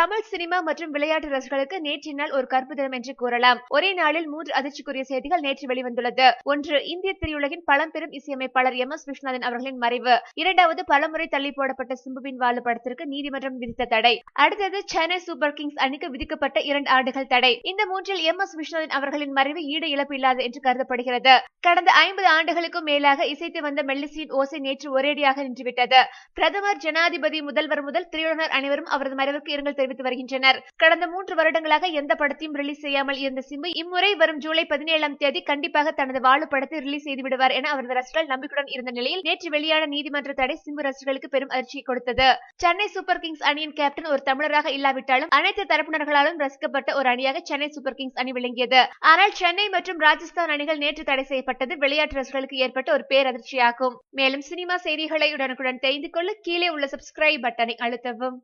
Tamil cinema மற்றும் விளையாட்டு ரசிகர்களுக்கு நேற்று நாள் ஒரு கருப்பு தினம் என்று கூறலாம். ஒரே நாளில் மூன்று அதிர்ச்சிக்குரிய செய்திகள் நேற்று வெளிவந்துள்ளது. ஒன்று இந்திய திரையுலகின் பழம்பெரும் இசையமைப்பாளர் எம். எஸ். விஸ்வநாதன் அவர்களின் மறைவு. இரண்டாவது பலமுறை தள்ளி போடப்பட்ட சிம்புவின் வாழு படத்திற்கு நீதிமன்றம் விதித்த தடை. அடுத்தது சென்னை சூப்பர் கிங்ஸ் அணிக்கு விதிக்கப்பட்ட இரண்டு ஆண்டுகள் தடை. இந்த மூன்றில் எம். எஸ். விஸ்வநாதன் அவர்களின் மறைவு ஈடு இழப்பு இல்லாது என்று கருதப்படுகிறது. கடந்த ஐம்பது ஆண்டுகளுக்கும் மேலாக இசைத்து வந்த மெல்லிசையின் ஓசை நேற்று ஒரேடியாக நின்றுவிட்டது. பிரதமர் ஜனாதிபதி முதல்வர் முதல் திரையுலகினர் அனைவரும் அவரது மறைவுக்கு இரங்கல் தெரிவித்து வருகின்றனர். கடந்த மூன்று வருடங்களாக எந்த படத்தையும் ரிலீஸ் செய்யாமல் இருந்த சிம்பு இம்முறை வரும் ஜூலை பதினேழாம் தேதி கண்டிப்பாக தனது வாழு படத்தை ரிலீஸ் செய்து விடுவார் என அவரது ரசிகர்கள் நம்பிக்கையுடன் இருந்த நிலையில் நேற்று வெளியான நீதிமன்ற தடை சிம்பு ரசிகர்களுக்கு பெரும் அதிர்ச்சியை கொடுத்தது. சென்னை சூப்பர் கிங்ஸ் அணியின் கேப்டன் ஒரு தமிழராக இல்லாவிட்டாலும் அனைத்து தரப்பினர்களாலும் ரசிக்கப்பட்ட ஒரு அணியாக சென்னை சூப்பர் கிங்ஸ் அணி விளங்கியது. ஆனால் சென்னை மற்றும் ராஜஸ்தான் அணிகள் நேற்று தடை செய்யப்பட்டது விளையாட்டு ரசிகர்களுக்கு ஏற்பட்ட ஒரு பேரதிர்ச்சியாகும். மேலும் சினிமா செய்திகளை உடனுக்குடன் தெரிந்து கொள்ள கீழே உள்ள சப்ஸ்கிரைப் பட்டனை அழுத்தவும்.